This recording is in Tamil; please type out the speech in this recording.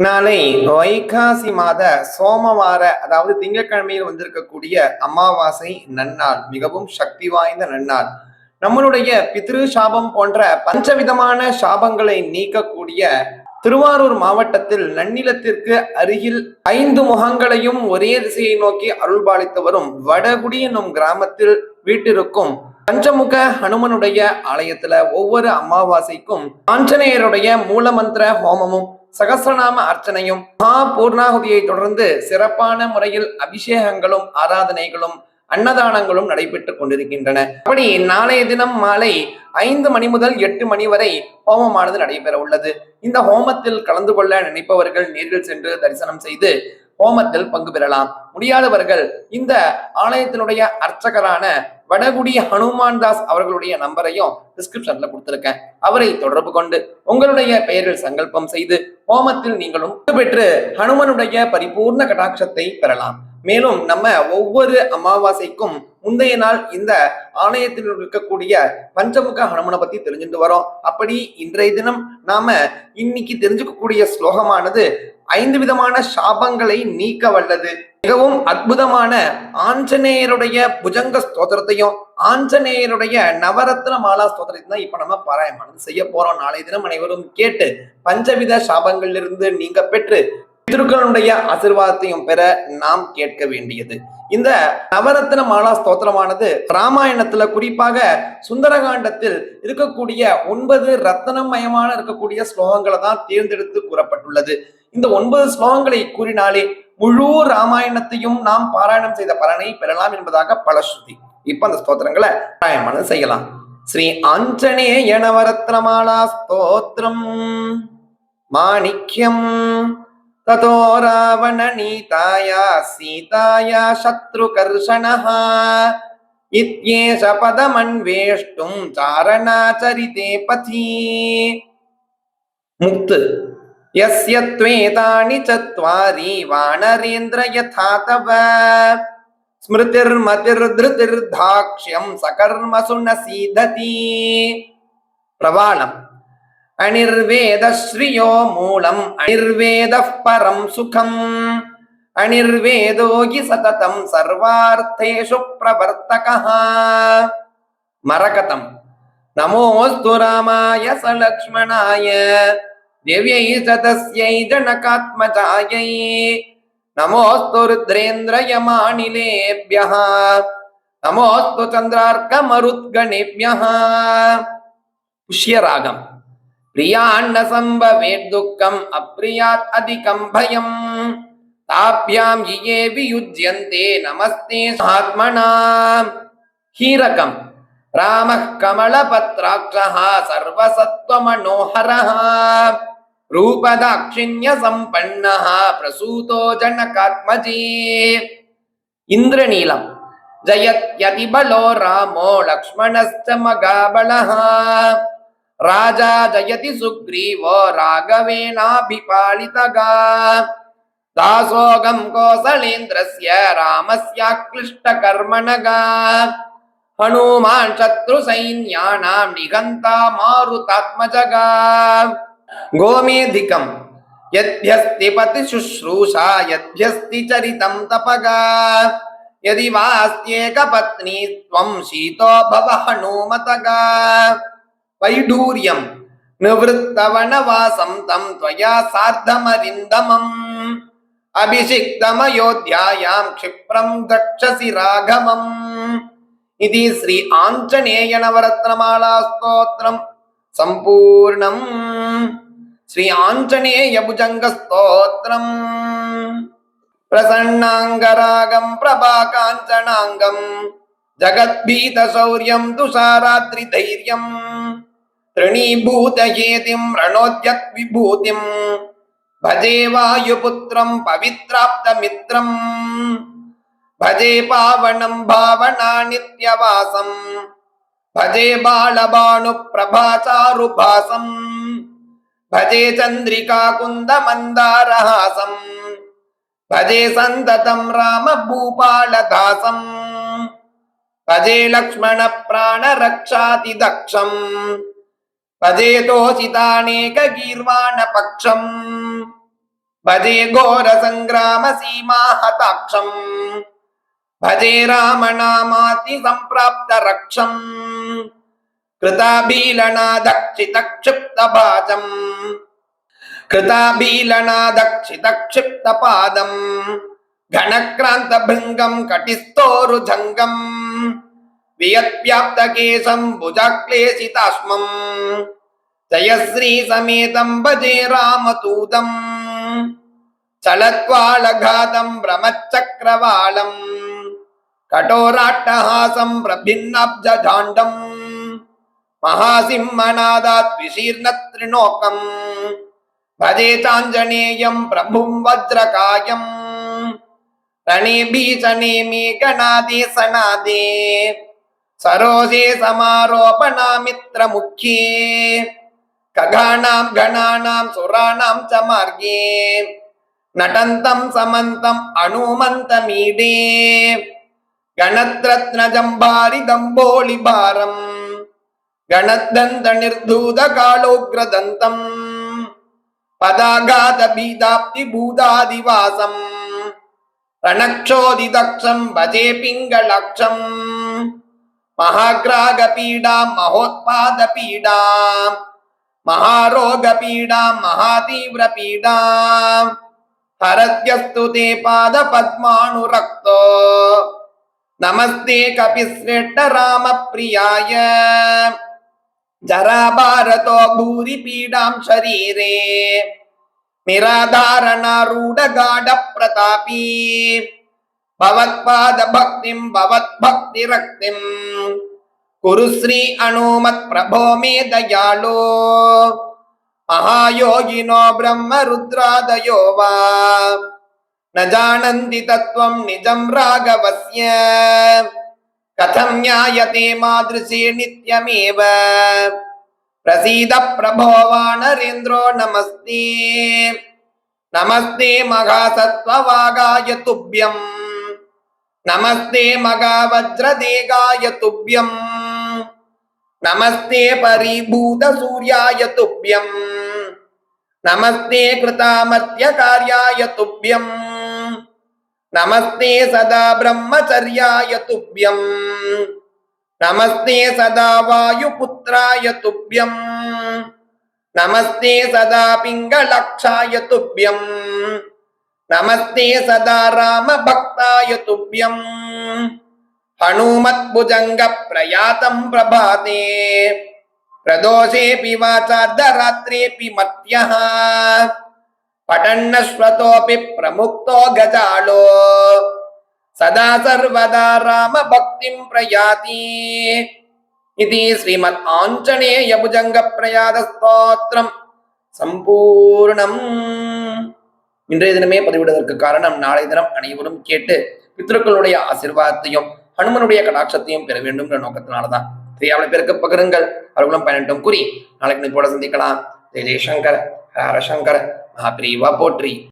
நாளை வைகாசி மாத சோமவார அதாவது திங்கட்கிழமையில் வந்திருக்கக்கூடிய அமாவாசை நன்னாள் மிகவும் சக்தி வாய்ந்த நன்னாள். நம்மளுடைய பித்ரு சாபம் போன்ற பஞ்சவிதமான சாபங்களை நீக்கக்கூடிய திருவாரூர் மாவட்டத்தில் நன்னிலத்திற்கு அருகில் ஐந்து முகங்களையும் ஒரே திசையை நோக்கி அருள்பாலித்து வரும் வடகுடி என்னும் கிராமத்தில் வீட்டிற்கும் பஞ்சமுக ஹனுமனுடைய ஆலயத்துல ஒவ்வொரு அமாவாசைக்கும் ஆஞ்சநேயருடைய மூலமந்திர ஹோமமும் சகசிரநாம அர்ச்சனையும் மகா பூர்ணாகுதியை தொடர்ந்து சிறப்பான முறையில் அபிஷேகங்களும் ஆராதனைகளும் அன்னதானங்களும் நடைபெற்றுக் கொண்டிருக்கின்றன. அப்படி நாளைய தினம் மாலை ஐந்து மணி முதல் எட்டு மணி வரை ஹோமமானது நடைபெற உள்ளது. இந்த ஹோமத்தில் கலந்து கொள்ள நினைப்பவர்கள் நேரில் சென்று தரிசனம் செய்து ஹோமத்தில் பங்கு பெறலாம். முடியாதவர்கள். இந்த ஆலயத்தினுடைய அர்ச்சகரான வடகுடி ஹனுமான் தாஸ் அவர்களுடைய நம்பரையும் டிஸ்கிரிப்ஷன்ல கொடுத்திருக்கேன். அவரை தொடர்பு கொண்டு உங்களுடைய பெயரில் சங்கல்பம் செய்து ஹோமத்தில் நீங்களும் பெற்று ஹனுமனுடைய பரிபூர்ண கடாட்சத்தை பெறலாம். மேலும் நம்ம ஒவ்வொரு அமாவாசைக்கும் முந்தைய நாள் இந்த ஆலயத்தில் இருக்கக்கூடிய பஞ்சமுக ஹனுமனை பத்தி தெரிஞ்சுட்டு வரோம். அப்படி இன்றைய தினம் நாம இன்னைக்கு தெரிஞ்சுக்கக்கூடிய ஸ்லோகமானது ஐந்து விதமான சாபங்களை நீக்க வல்லது. மிகவும் அற்புதமான ஆஞ்சநேயருடைய புஜங்க ஸ்தோத்திரத்தையும் ஆஞ்சநேயருடைய நவரத்ன மாலா ஸ்தோத்திரத்தையும் தான் இப்ப நம்ம பாராயமானது செய்ய போறோம். நாளை தினம் அனைவரும் கேட்டு பஞ்சவித சாபங்களிலிருந்து நீங்க பெற்று பித்ருக்களுடைய ஆசிர்வாதத்தையும் பெற நாம் கேட்க வேண்டியது. இந்த நவரத்ன மாலா ஸ்தோத்திரமானது ராமாயணத்துல குறிப்பாக சுந்தரகாண்டத்தில் இருக்கக்கூடிய ஒன்பது ரத்தனமயமான இருக்கக்கூடிய ஸ்லோகங்களை தான் தேர்ந்தெடுத்து கூறப்பட்டுள்ளது. இந்த ஒன்பது ஸ்லோகங்களை கூறினாலே முழு ராமாயணத்தையும் நாம் பாராயணம் செய்த பலனை பெறலாம் என்பதாக பல ஸ்ருதி. இப்ப அந்த ஸ்தோத்திரங்களை பாராயணம் செய்யலாம். ஸ்ரீ ஆஞ்சநேய நவரத்னமாலா ஸ்தோத்திரம். மாணிக்யம் ततो रावणनीताया सीताया शत्रुकर्षणः इत्येष पदमन्वेष्टुं चारणाचरिते पथि मुक्त यस्य त्वेतानि चत्वारि वानरेन्द्र यथा तव स्मृतिर्मतिर्धृतिर्धाक्ष्यं सकर्मसु न सीदति प्रवालम् அனிர்வேத ஸ்ரீயோ மூலம் அனிர்வேத பரம் சுகம். அனிர்வேதோகி சததம் சர்வார்த்தேஷு பிரவர்த்தக. மரகதம். நமோஸ்து ராமாய சலக்ஷ்மணாய. திவ்யை சதஸ்யை ஜனகாத்மஜாயை. நமோஸ்து ருத்ரேந்திரயமானிலேபியः நமோஸ்து சந்திரார்க்க மருத்கணிபியः புஷ்யராகம். பிரியாண்ண சம்பவேத்துக்கம் அப்ரியாத் அதிகம் பயம். தாபியாம் இயே வியுஜ்யந்தே நமஸ்தே ஆத்மனாம் ஹீரகம். ராம கமல பத்ராட்சா சர்வசத்வ மனோஹரஹா ரூபதாட்சிண்ய சம்பன்னஹா பிரசூதோ ஜனகாத்மஜே. இந்திரநீலம். ஜயத்யதிபலோ ராமோ லக்ஷ்மணஸ்த மகாபலஹா. लक्ष्मणश्च मगाबलः राजा जयति सुग्रीवो राघवेणाभिपालितगा दासोऽगं कोसलेन्द्रस्य रामस्याक्लिष्टकर्मणगा हनुमान् शत्रुसैन्यानां निघन्ता मारुतात्मजगा गोमेधिकं यद्भ्यस्ति पतिशुश्रूषा यद्भ्यस्ति चरितं तपगा यदि वास्त्येकपत्नी त्वं शीतो भव हनुमतगा வைடூரியம். நிவத்தவனவாசம் தம் துவயா சார்த்தமரிந்தமம். அபிஷிக்தமயோத்தியாயாம் க்ஷிப்ரம் தட்சசி ராகமம். இது ஸ்ரீ ஆஞ்சநேய நவரத்னமாலா ஸ்தோத்திரம் சம்பூர்ணம். ஸ்ரீ ஆஞ்சநேய புஜங்க ஸ்தோத்திரம் பிரசன்னாங்கராகம் பிரபாகாஞ்சனாங்கம். ஜகத்பீத சௌரியம் துஷாராத்ரி தைரியம் तृणीभूतयेतिं रणोद्यद्विभूतिम् भजे वायुपुत्रं पवित्राप्तमित्रम् भजे पावनं भावना नित्यवासम् भजे बालभानुप्रभाचारुभासम् भजे चन्द्रिकाकुन्दमन्दारहासम् भजे सन्ततं रामभूपालदासम् भजे लक्ष्मणप्राणरक्षातिदक्षम् भजे तोषितानेकगीर्वाणपक्षम् भजे घोरसङ्ग्रामसीमाहताक्षम् भजे रामनामाति सम्प्राप्त रक्षम् कृताभीलनादक्षितक्षिप्तभाजम् कृताभीलनादक्षितक्षिप्तपादम् घनक्रान्तभृङ्गम् कटिस्थोरुजङ्गम् वियत्व्याप्तकेशम् भुजाक्लेशिताश्मम् जयश्रीसमेतम् भजे रामतूतम् चलत्वालघातम् भ्रमच्चक्रवालम् कठोराट्टहासम् प्रभिन्नाब्जजाण्डम् महासिंहनादात् विशीर्णत्रिणोकम् भजे चाञ्जनेयम् प्रभुम् वज्रकायम् रणे भीषणे मे गणादे सनादे सरोजे समारोपणामित्रमुख्ये खगानाम् गणानाम् सुराणाम् च मार्गे नटन्तम् समन्तम् अनुमन्तमीडे गणत्रत्नजम्भारिदम्बोलिभारम् गणदन्तनिर्धूतकालोग्रदन्तम् पदाघातभीदाप्तिभूतादिवासम् रणक्षोदिदक्षम् भजे पिङ्गलक्षम् महाग्रागपीडाम् महोत्पादपीडाम् महारोगपीडाम् महातीव्रपीडाम् हरत्यस्तु ते पादपद्मानुरक्तो नमस्ते कपिश्रेष्ठ रामप्रियाय जराभारतो भूरिपीडाम् शरीरे निराधारणारूढगाढप्रतापी भवत्पादभक्तिम् भवद्भक्तिरक्तिम् कुरु श्री अनुमत्प्रभो मे दयालो महायोगिनो ब्रह्मरुद्रादयो वा न जानन्ति तत्त्वम् निजम् राघवस्य कथं ज्ञायते मादृशे नित्यमेव प्रसीद प्रभो वानरेन्द्रो नमस्ते नमस्ते महासत्त्ववागाय तुभ्यम् नमस्ते मगावज्रदेगाय तुभ्यम् नमस्ते परिभूतसूर्याय तुभ्यम् नमस्ते कृतामत्यकार्याय तुभ्यम् नमस्ते सदा ब्रह्मचर्याय तुभ्यम् नमस्ते सदा वायुपुत्राय तुभ्यम् नमस्ते सदा पिङ्गलक्षाय तुभ्यम् நமஸ்தே சதா ராம பக்தாய துப்யம் ஹனுமத் புஜங்க பிரயாதம் பிரபாதே பிரதோஷேபி வாசார்த்தராத்திரேபி மத்திய படன்னஸ்வதோபி பிரமுக்தோ கஜாலோ சதா சர்வதா ராம பக்திம் பிரயாதி இது ஸ்ரீமத் ஆஞ்சநேய பிரயாத ஸ்தோத்திரம் சம்பூர்ணம் இன்றைய தினமே பதிவிடுவதற்கு காரணம் நாளை தினம் அனைவரும் கேட்டு பித்ருக்களுடைய ஆசிர்வாதத்தையும் ஹனுமனுடைய கடாட்சத்தையும் பெற வேண்டும் என்ற நோக்கத்தினால்தான் தெரியாமல பேருக்கு பகிருங்கள். அவர்களும் பயனட்டும் கூறி நாளைக்கு போட சந்திக்கலாம். ஜெய ஜெயசங்கர் ஹர மகாபிரிவா போற்றி.